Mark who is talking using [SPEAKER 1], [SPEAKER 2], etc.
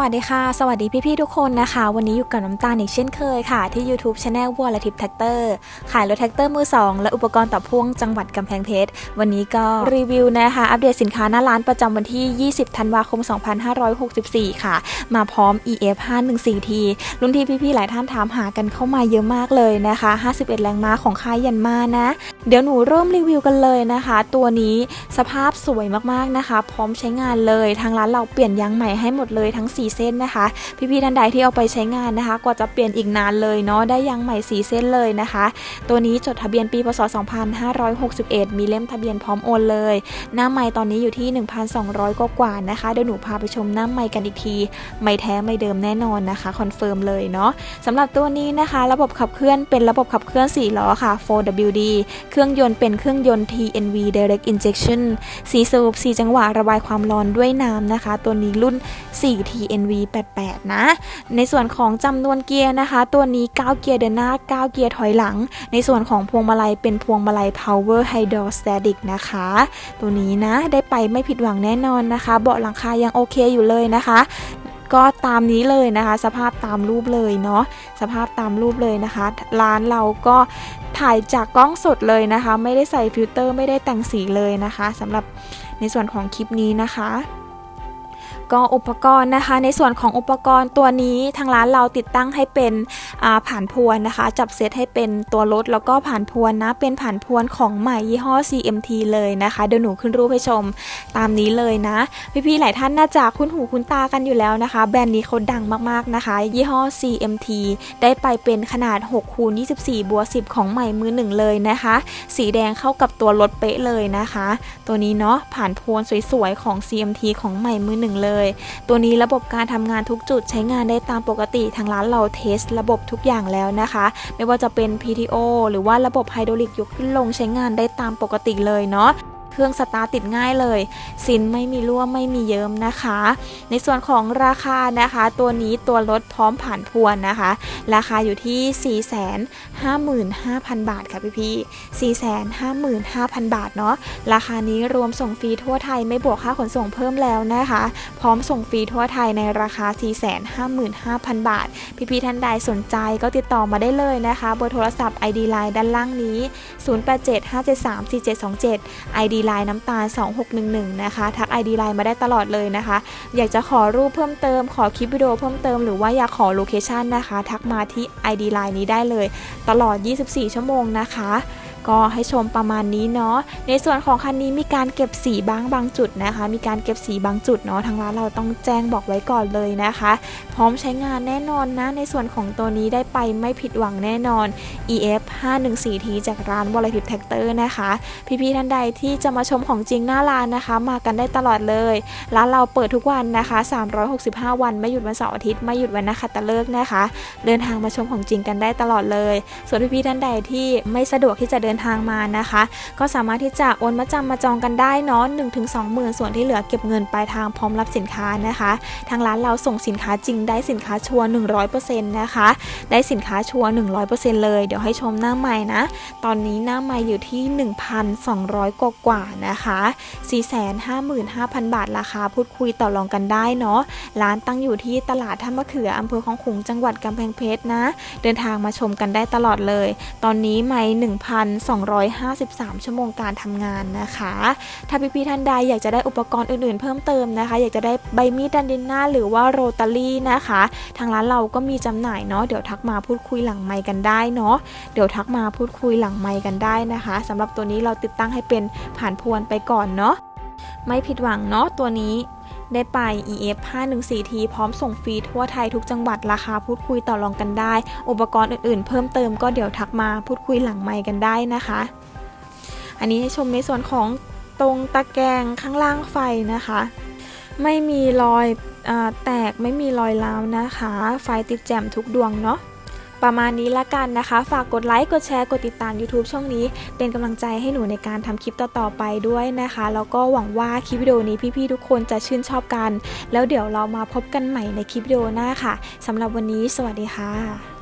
[SPEAKER 1] วัสดีค่ะ สวัสดีพี่ๆทุกคนนะคะ วันนี้อยู่กับน้ำตาลอีกเช่นเคยค่ะ ที่ YouTube Channel วัวและทิปแท็กเตอร์ขายรถแท็กเตอร์มือ 2 และอุปกรณ์ต่อพ่วงจังหวัดกำแพงเพชร วันนี้ก็รีวิวนะคะ อัปเดตสินค้าหน้าร้านประจำวันที่ 20 ธันวาคม 2564 ค่ะ มาพร้อม EF 514T รุ่นที่พี่ๆหลายท่านถามหากันเข้ามาเยอะมากเลยนะคะ 51 แรงม้าของค่ายยันมานะ เดี๋ยวหนูเริ่มรีวิวกันเลยนะคะ ตัวนี้สภาพสวยมากๆนะคะ พร้อมใช้งานเลยทางร้านเราเปลี่ยนยางใหม่ให้หมดเลยทั้ง4เส้นนะคะ พี่ๆท่านใดที่เอาไปใช้งานนะคะ กว่าจะเปลี่ยนอีกนานเลยเนาะได้ยางใหม่ 4 เส้นเลยนะคะ ตัวนี้จดทะเบียนปีพศ 2561 มีเล่มทะเบียนพร้อมโอนเลย หน้าใหม่ตอนนี้อยู่ที่ 1,200 กว่ากว่านะคะเดี๋ยวหนูพาไปชมหน้าใหม่กันอีกที ไม่แท้ไม่เดิมแน่นอนนะคะคอนเฟิร์มเลยเนาะสำหรับตัวนี้นะคะ ระบบขับเคลื่อนเป็นระบบขับเคลื่อน4ล้อค่ะ 4WD เครื่องยนต์เป็นเครื่องยนต์ TNV Direct Injection สีสูบ4จังหวะระบายความร้อนด้วยน้ำนะคะ ตัวนี้รุ่น 4 TNV 88 นะ ในส่วนของจำนวนเกียร์นะคะ ตัวนี้ 9 เกียร์เดินหน้า 9 เกียร์ถอยหลัง ในส่วนของพวงมาลัยเป็นพวงมาลัย Power Hydrostatic นะคะ ตัวนี้นะได้ไปไม่ผิดหวังแน่นอนนะคะ เบาะหลังคายังโอเคอยู่เลยนะคะก็ตามนี้เลยนะคะ สภาพตามรูปเลยเนาะสภาพตามรูปเลยนะคะ ร้านเราก็ถ่ายจากกล้องสดเลยนะคะ ไม่ได้ใส่ฟิลเตอร์ไม่ได้แต่งสีเลยนะคะสำหรับในส่วนของคลิปนี้นะคะ ก็อุปกรณ์นะคะ ในส่วนของอุปกรณ์ตัวนี้ทางร้านเราติดตั้งให้เป็นผ่านพวนนะคะ จับเซตให้เป็นตัวรถแล้วก็ผ่านพวนนะ เป็นผ่านพวนของใหม่ยี่ห้อ CMT เลยนะคะ เดี๋ยวหนูขึ้นรูปให้ชมตามนี้เลยนะ พี่ๆหลายท่านน่าจะคุ้นหูคุ้นตากันอยู่แล้วนะคะ แบรนด์นี้เขาดังมากๆนะคะ ยี่ห้อ CMT ได้ไปเป็นขนาด6คูณ24บัว10 ของใหม่มือหนึ่งเลยนะคะ สีแดงเข้ากับตัวรถเป๊ะเลยนะคะ ตัวนี้เนาะผ่านพวนสวยๆของ CMT ของใหม่มือหนึ่งเลยตัวนี้ระบบการทำงานทุกจุดใช้งานได้ตามปกติทางร้านเราเทส ระบบทุกอย่างแล้วนะคะ ไม่ว่าจะเป็น PTO หรือว่าระบบไฮดรอลิกยกขึ้นลงใช้งานได้ตามปกติเลยเนาะ เครื่องสตาร์ติดง่ายเลย สินไม่มีรั่วไม่มีเยิ้มนะคะ ในส่วนของราคานะคะ ตัวนี้ตัวรถพร้อมผ่านพวนนะคะ ราคาอยู่ที่ 455,000 บาทค่ะพี่พี่455,000 บาทเนาะราคานี้รวมส่งฟรีทั่วไทยไม่บวกค่าขนส่งเพิ่มแล้วนะคะ พร้อมส่งฟรีทั่วไทยในราคา 455,000 บาท พี่ๆท่านใดสนใจก็ติดต่อมาได้เลยนะคะ เบอร์โทรศัพท์ ID Line ด้านล่างนี้ 0875734727 ID ไลน์น้ำตาล 2611 นะคะทัก ID ไลน์มาได้ตลอดเลยนะคะ อยากจะขอรูปเพิ่มเติม ขอคลิปวิดีโอเพิ่มเติมหรือว่าอยากขอโลเคชันนะคะ ทักมาที่ ID ไลน์นี้ได้เลย ตลอด 24 ชั่วโมงนะคะ ก็ให้ชมประมาณนี้เนาะในส่วนของคันนี้มีการเก็บสีบ้างบางจุดนะคะ มีการเก็บสีบางจุดเนาะทางร้านเราต้องแจ้งบอกไว้ก่อนเลยนะคะ พร้อมใช้งานแน่นอนนะ ในส่วนของตัวนี้ได้ไปไม่ผิดหวังแน่นอน EF 514T จากร้านวอล l ทิ t แท็กเตอร์นะคะ พี่ๆท่านใดที่จะมาชมของจริงหน้าร้านนะคะ มากันได้ตลอดเลย ร้านเราเปิดทุกวันนะคะ 365 วันไม่หยุดวันเสาร์อาทิตย์ไม่หยุดวันนักขัตฤกษ์นะคะ เดินทางมาชมของจริงกันได้ตลอดเลย ส่วนพี่ๆท่านใดที่ไม่สะดวกที่จะเดินทางมานะคะ ก็สามารถที่จะโอนมาจำมาจองกันได้เนาะ1ถึง2หมื่นส่วนที่เหลือเก็บเงินปลายทางพร้อมรับสินค้านะคะ ทางร้านเราส่งสินค้าจริงได้สินค้าชัวร์100%นะคะ ได้สินค้าชัวร์100%เลย เดี๋ยวให้ชมหน้าใหม่นะ ตอนนี้หน้าใหม่อยู่ที่1,200กว่ากว่านะคะ455,000บาทราคาพูดคุยต่อรองกันได้เนาะ ร้านตั้งอยู่ที่ตลาดท่ามะเขืออำเภอของขุงจังหวัดกำแพงเพชรนะ เดินทางมาชมกันได้ตลอดเลย ตอนนี้ไม่253 ชั่วโมงการทำงานนะคะ ถ้าพี่ๆท่านใดอยากจะได้อุปกรณ์อื่นๆ เพิ่มเติมนะคะ อยากจะได้ใบมีดดันดินหน้าหรือว่าโรตารี่นะคะ ทางร้านเราก็มีจำหน่ายเนาะเดี๋ยวทักมาพูดคุยหลังไมค์กันได้เนาะเดี๋ยวทักมาพูดคุยหลังไมค์กันได้นะคะสำหรับตัวนี้เราติดตั้งให้เป็นผ่านพวนไปก่อนเนาะไม่ผิดหวังเนาะตัวนี้ ได้ไป EF 514T พร้อมส่งฟรีทั่วไทยทุกจังหวัดราคาพูดคุยต่อรองกันได้ อุปกรณ์อื่นๆ เพิ่มเติมก็เดี๋ยวทักมาพูดคุยหลังไมค์กันได้นะคะ อันนี้ให้ชมในส่วนของตรงตะแกรงข้างล่างไฟนะคะ ไม่มีรอยอแตกไม่มีรอยร้าวนะคะ ไฟติดแจ่มทุกดวงเนาะ ประมาณนี้ละกันนะคะ ฝากกดไลค์ กดแชร์ กดติดตาม YouTube ช่องนี้ เป็นกำลังใจให้หนูในการทำคลิปต่อๆไปด้วยนะคะ แล้วก็หวังว่าคลิปวิดีโอนี้พี่ๆทุกคนจะชื่นชอบกัน แล้วเดี๋ยวเรามาพบกันใหม่ในคลิปวิดีโอหน้าค่ะสำหรับวันนี้ สวัสดีค่ะ